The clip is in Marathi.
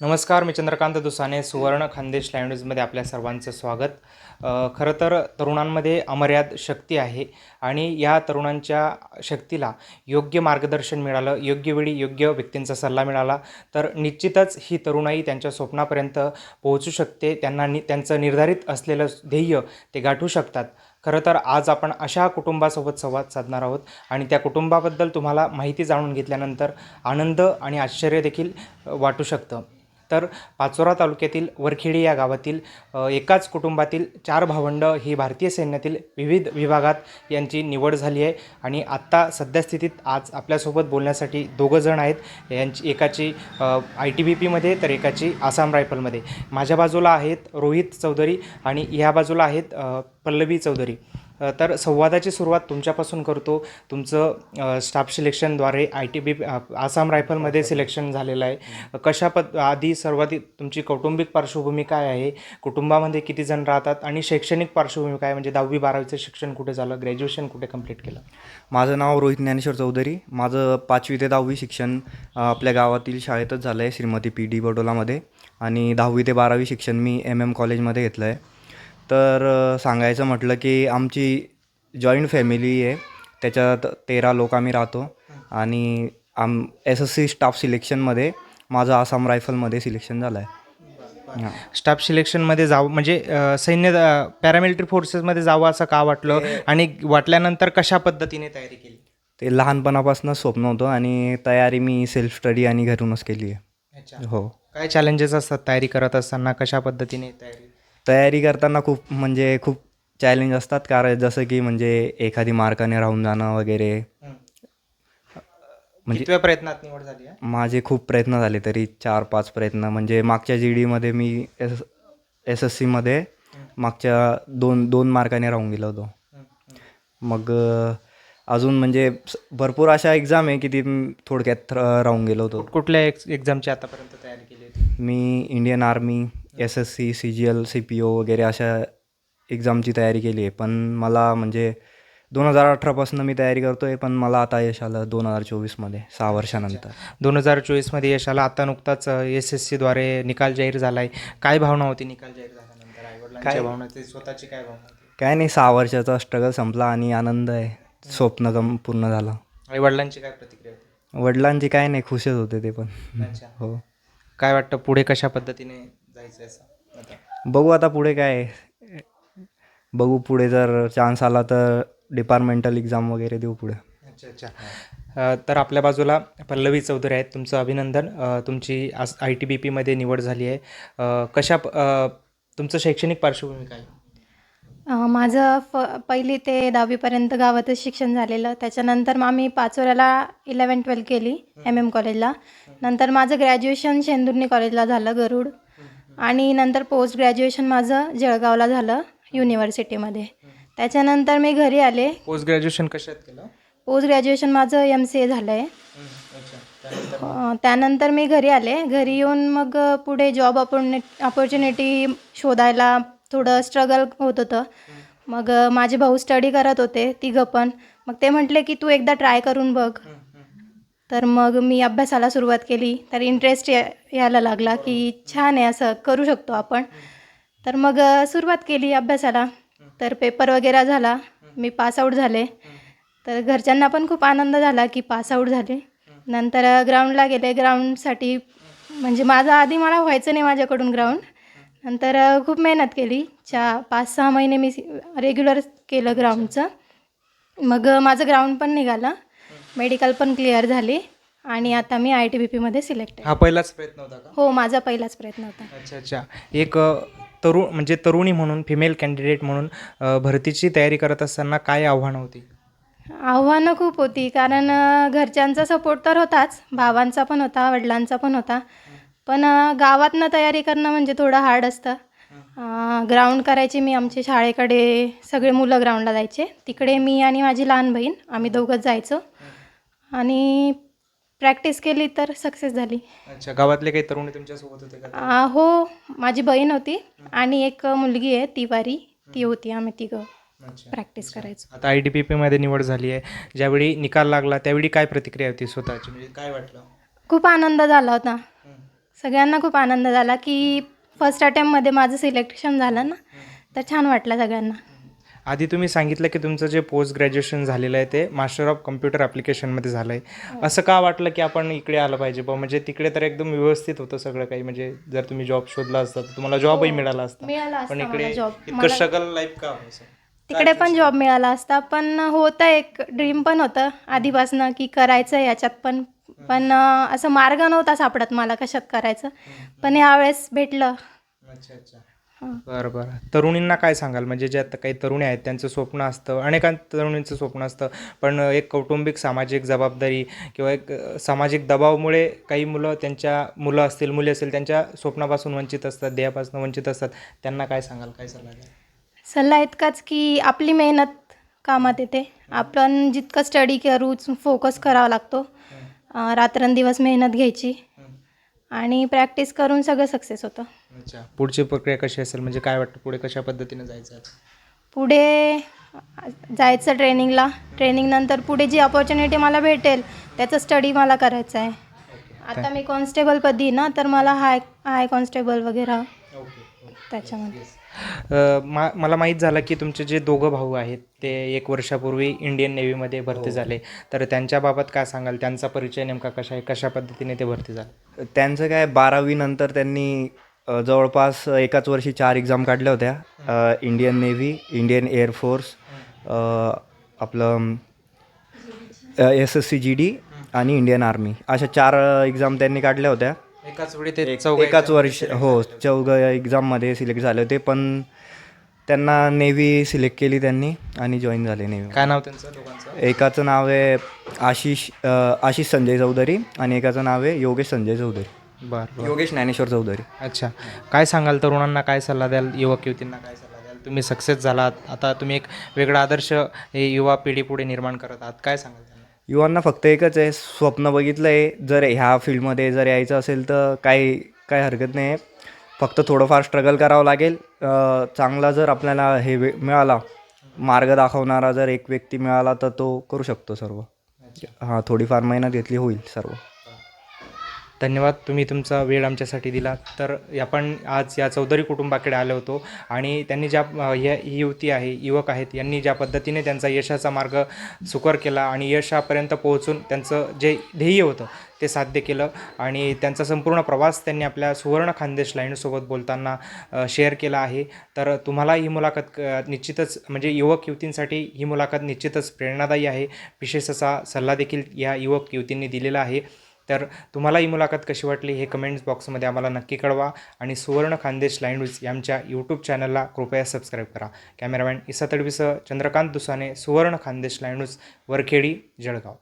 नमस्कार मी चंद्रकांत दुसाने सुवर्ण खानदेश लाईव्ह न्यूजमध्ये आपल्या सर्वांचं स्वागत. खरं तर तरुणांमध्ये अमर्याद शक्ती आहे आणि या तरुणांच्या शक्तीला योग्य मार्गदर्शन मिळालं योग्य वेळी योग्य व्यक्तींचा सल्ला मिळाला तर निश्चितच ही तरुणाई त्यांच्या स्वप्नापर्यंत पोहोचू शकते त्यांना नि त्यांचं निर्धारित असलेलं ध्येय ते गाठू शकतात. खरं तर आज आपण अशा कुटुंबासोबत संवाद साधणार आहोत आणि त्या कुटुंबाबद्दल तुम्हाला माहिती जाणून घेतल्यानंतर आनंद आणि आश्चर्य देखील वाटू शकतं. तर पाचोरा तालुक्यातील वरखेडी या गावातील एकाच कुटुंबातील चार भावंड ही भारतीय सैन्यातील विविध विभागात यांची निवड झाली आहे. आणि आत्ता सद्यस्थितीत आज आपल्यासोबत बोलण्यासाठी दोघं जण आहेत. यांची एकाची आय टी बी पीमध्ये तर एकाची आसाम रायफलमध्ये. माझ्या बाजूला आहेत रोहित चौधरी आणि ह्या बाजूला आहेत पल्लवी चौधरी. तर संवादाची सुरुवात तुमच्यापासून करतो. तुमचं स्टाफ सिलेक्शनद्वारे आय टी बी आसाम रायफलमध्ये सिलेक्शन झालेलं आहे. कशा पद आधी सर्वात तुमची कौटुंबिक पार्श्वभूमी काय आहे? कुटुंबामध्ये किती जण राहतात? आणि शैक्षणिक पार्श्वभूमी काय म्हणजे दहावी बारावीचं शिक्षण कुठे झालं? ग्रॅज्युएशन कुठे कंप्लीट केलं? माझं नाव रोहित ज्ञानेश्वर चौधरी. माझं पाचवी ते दहावी शिक्षण आपल्या गावातील शाळेतच झालं आहे श्रीमती पी डी बडोलामध्ये. आणि दहावी ते बारावी शिक्षण मी एम एम कॉलेजमध्ये घेतलं आहे तर सांगायचं म्हटलं की आमची जॉईंट फॅमिली आहे. त्याच्यात तेरा लोक आम्ही राहतो. आणि आम एस एस सी स्टाफ सिलेक्शनमध्ये माझं आसाम रायफलमध्ये सिलेक्शन झालं आहे स्टाफ सिलेक्शनमध्ये जावं म्हणजे सैन्य पॅरामिलिटरी फोर्सेसमध्ये जावं असं का वाटलं? आणि वाटल्यानंतर कशा पद्धतीने तयारी केली? ते लहानपणापासूनच स्वप्न होतं आणि तयारी मी सेल्फ स्टडी आणि घरूनच केली आहे. हो. काय चॅलेंजेस असतात तयारी करत असताना? कशा पद्धतीने तयारी? तयारी करताना खूप म्हणजे खूप चॅलेंज असतात. कारण जसं की म्हणजे एखादी मार्काने राहून जाणं वगैरे. म्हणजे प्रयत्नात निवड झाली माझे खूप प्रयत्न झाले तरी चार पाच प्रयत्न. म्हणजे मागच्या जी डीमध्ये मी एस एस एस सीमध्ये मागच्या दोन दोन मार्काने राहून गेलो होतो. मग अजून म्हणजे भरपूर अशा एक्झाम आहे की ती थोडक्यात राहून गेलो होतो. कुठल्या एक्स एक्झामची आतापर्यंत तयारी केली होती? मी Indian army S S C C G L C P O वगैरे अशा एक्झामची तयारी केली आहे. पण मला म्हणजे दोन हजार अठरापासून मी तयारी करतो आहे पण मला आता यश आलं दोन हजार चोवीसमध्ये सहा वर्षानंतर. दोन हजार चोवीसमध्ये यश आला. आता नुकताच एस एस सीद्वारे निकाल जाहीर झाला आहे काय भावना होती निकाल जाहीर झाल्यानंतर? भावना होती स्वतःची काय भावना होती? काय नाही सहा वर्षाचा स्ट्रगल संपला आणि आनंद आहे. स्वप्न कम पूर्ण झालं. आईवडिलांची काय प्रतिक्रिया होती? वडिलांची काय नाही खुशच होते ते पण. अच्छा. हो. काय वाटतं पुढे कशा पद्धतीने असं. आता बघू आता पुढे काय आहे. बघू पुढे जर चान्स आला तर डिपार्टमेंटल एक्झाम वगैरे देऊ पुढे. अच्छा अच्छा. अ, तर आपल्या बाजूला पल्लवी चौधरी आहेत. तुमचं अभिनंदन. अ, तुमची आज आय टी बी पीमध्ये निवड झाली आहे. अ, कशा प- अ, तुमचं शैक्षणिक पार्श्वभूमी काय अ, माझं फ पहिली ते दहावीपर्यंत गावातच शिक्षण झालेलं. त्याच्यानंतर मग आम्ही पाचोऱ्याला इलेवन ट्वेल्व केली एम एम कॉलेजला नंतर माझं ग्रॅज्युएशन शेंदुर्णी कॉलेजला झालं गरुड. आणि नंतर पोस्ट ग्रॅज्युएशन माझं जळगावला झालं युनिव्हर्सिटीमध्ये त्याच्यानंतर मी घरी आले. पोस्ट ग्रॅज्युएशन कशात केलं? पोस्ट ग्रॅज्युएशन माझं एम सी ए झालं आहे त्यानंतर मी घरी आले. घरी येऊन मग पुढे जॉब अपॉर्च्युनि अपॉर्च्युनिटी शोधायला थोडं स्ट्रगल होत होतं. मग माझे भाऊ स्टडी करत होते तिघं पण. मग ते म्हटले की तू एकदा ट्राय करून बघ. तर मग मी अभ्यासाला सुरुवात केली. तर इंटरेस्ट यायला लागला की छान आहे असं करू शकतो आपण. तर मग सुरुवात केली अभ्यासाला. तर पेपर वगैरे झाला. मी पासआउट झाले. तर घरच्यांना पण खूप आनंद झाला की पासआउट झाले. नंतर ग्राउंडला गेले. ग्राउंडसाठी म्हणजे माझं आधी मला व्हायचं नाही माझ्याकडून ग्राउंड नंतर खूप मेहनत केली. चा पाच सहा महिने मी रेग्युलर केलं ग्राउंडचं मग माझं ग्राउंड पण निघालं. मेडिकल पण क्लिअर झाली आणि आता मी आय टी बी पीमध्ये सिलेक्ट आहे. हा पहिलाच प्रयत्न होता का? हो माझा पहिलाच प्रयत्न होता. अच्छा अच्छा. एक तरुण म्हणजे तरुणी म्हणून फिमेल कॅन्डिडेट म्हणून अ, भरतीची तयारी करत असताना काय आव्हानं होती? आव्हानं खूप होती कारण अ, घरच्यांचा सपोर्ट तर होताच. भावांचा पण होता वडिलांचा पण होता. पण अ, गावातनं तयारी करणं म्हणजे थोडं हार्ड असतं. ग्राउंड करायची मी आमच्या शाळेकडे सगळे मुलं ग्राउंडला जायचे. तिकडे मी आणि माझी लहान बहीण आम्ही दोघंच जायचो. आणि प्रॅक्टिस केली तर सक्सेस झाली. अच्छा गावातले काही तरुणी तुमच्यासोबत होते का? हो माझी बहीण होती आणि एक मुलगी आहे तिवारी. ती होती आम्ही तिघं अच्छा प्रॅक्टिस करायचो. आता आय डी पी पीमध्ये निवड झाली आहे. ज्यावेळी निकाल लागला त्यावेळी काय प्रतिक्रिया होती स्वतःची? म्हणजे काय वाटलं? खूप आनंद झाला होता. सगळ्यांना खूप आनंद झाला की फर्स्ट अटेम्पमध्ये माझं सिलेक्शन झालं ना. तर छान वाटलं सगळ्यांना. आधी तुम्ही सांगितलं की तुमचं जे पोस्ट ग्रॅज्युएशन झालेलं आहे ते मास्टर ऑफ कम्प्युटर ॲप्लिकेशनमध्ये झालं आहे असं का वाटलं की आपण इकडे आलं पाहिजे? बा म्हणजे तिकडे तर एकदम व्यवस्थित होतं सगळं काही. म्हणजे जर तुम्ही जॉब शोधला असता तर तुम्हाला जॉबही मिळाला असता. पण इकडे इतकं स्ट्रगल लाईफ का तिकडे पण जॉब मिळाला असता. पण होतं एक ड्रीम पण होतं आधीपासनं की करायचं याच्यात पण. पण असं मार्ग नव्हता सापडत मला कशात करायचं. पण यावेळेस भेटलं. अच्छा अच्छा. हं. बरं बरं. तरुणींना काय सांगाल? म्हणजे जे आता काही तरुणी आहेत त्यांचं स्वप्न असतं अनेकां तरुणींचं स्वप्न असतं पण एक कौटुंबिक सामाजिक जबाबदारी किंवा एक सामाजिक दबावामुळे काही मुलं त्यांच्या मुलं असतील मुली असतील त्यांच्या स्वप्नापासून वंचित असतात ध्येयापासून वंचित असतात. त्यांना काय सांगाल? काय सल्ला द्याल? सल्ला इतकाच की आपली मेहनत कामात येते. आपण जितकं स्टडी करू फोकस करावा लागतो. रात्रंदिवस मेहनत घ्यायची. आणि प्रॅक्टिस करून सगळं सक्सेस होतं. अच्छा. पुढची प्रक्रिया कशी असेल? म्हणजे काय वाटतं? पुढे कशा पद्धतीने जायचं आहे? पुढे जायचं ट्रेनिंगला. ट्रेनिंगनंतर पुढे जी अपॉर्च्युनिटी मला भेटेल त्याचं स्टडी मला करायचं आहे. आता मी कॉन्स्टेबलपदी ना तर मला हाय हाय कॉन्स्टेबल वगैरे त्याच्यामध्ये. अ, मा मला माहीत झालं की तुमचे जे दोघं भाऊ आहेत ते एक वर्षापूर्वी इंडियन नेव्हीमध्ये भरती झाले. तर त्यांच्याबाबत काय सांगाल? त्यांचा परिचय नेमका कशा आहे? कशा पद्धतीने ते भरती झाले? त्यांचं काय बारावीनंतर त्यांनी अ, जवळपास एकाच वर्षी चार एक्झाम काढल्या होत्या. Indian navy Indian air force आपलं S S C G D आणि इंडियन आर्मी अशा चार एक्झाम त्यांनी काढल्या होत्या. एकाच वेळी ते एकाच वर्ष हो चौघ एक्झाममध्ये सिलेक्ट झाले होते पण त्यांना नेव्ही सिलेक्ट केली त्यांनी आणि जॉईन झाले नेव्ही काय नाव त्यांचं दोघांचं? एकाचं नाव आहे आशिष आशिष संजय चौधरी आणि एकाचं नाव आहे योगेश संजय चौधरी. बरं योगेश ज्ञानेश्वर चौधरी. अच्छा. काय सांगाल तरुणांना? काय सल्ला द्याल? युवक युवतींना काय सल्ला द्याल? तुम्ही सक्सेस झालात. आता तुम्ही एक वेगळा आदर्श हे युवा पिढी पुढे निर्माण करत आहात. काय सांगाल त्यांना? युवांना फक्त एकच आहे स्वप्न बघितलं आहे जर ह्या फील्डमध्ये जर यायचं असेल तर काही काही हरकत नाही. आहे फक्त थोडंफार स्ट्रगल करावं लागेल. अ, चांगला जर आपल्याला हे वे मिळाला मार्ग दाखवणारा जर एक व्यक्ती मिळाला तर तो करू शकतो सर्व. हां थोडीफार मेहनत घेतली होईल सर्व. धन्यवाद. तुम्ही तुमचा वेळ आमच्यासाठी दिला. तर आपण आज या चौधरी कुटुंबाकडे आलो होतो आणि त्यांनी ज्या अ, ह्या ही युवती आहे युवक आहेत यांनी ज्या पद्धतीने त्यांचा यशाचा मार्ग सुकर केला आणि यशापर्यंत पोहोचून त्यांचं जे ध्येय होतं ते साध्य केलं आणि त्यांचा संपूर्ण प्रवास त्यांनी आपल्या सुवर्ण खानदेश लाईनसोबत बोलताना शेअर केला आहे. तर तुम्हाला ही मुलाखत क- निश्चितच म्हणजे युवक युवतींसाठी ही मुलाखत निश्चितच प्रेरणादायी आहे. विशेष असा सल्ला देखील या युवक युवतींनी दिलेला आहे. तर तुम्हाला ही मुलाखत कशी वाटली हे कमेंट्स बॉक्समध्ये आम्हाला नक्की कळवा. आणि सुवर्ण खानदेश लाईन यांच्या यूट्यूब चॅनलला कृपया सबस्क्राईब करा. कॅमेरामॅन इसा तडवीसह चंद्रकांत दुसाने सुवर्ण खानदेश लाईन वरखेडी जळगाव.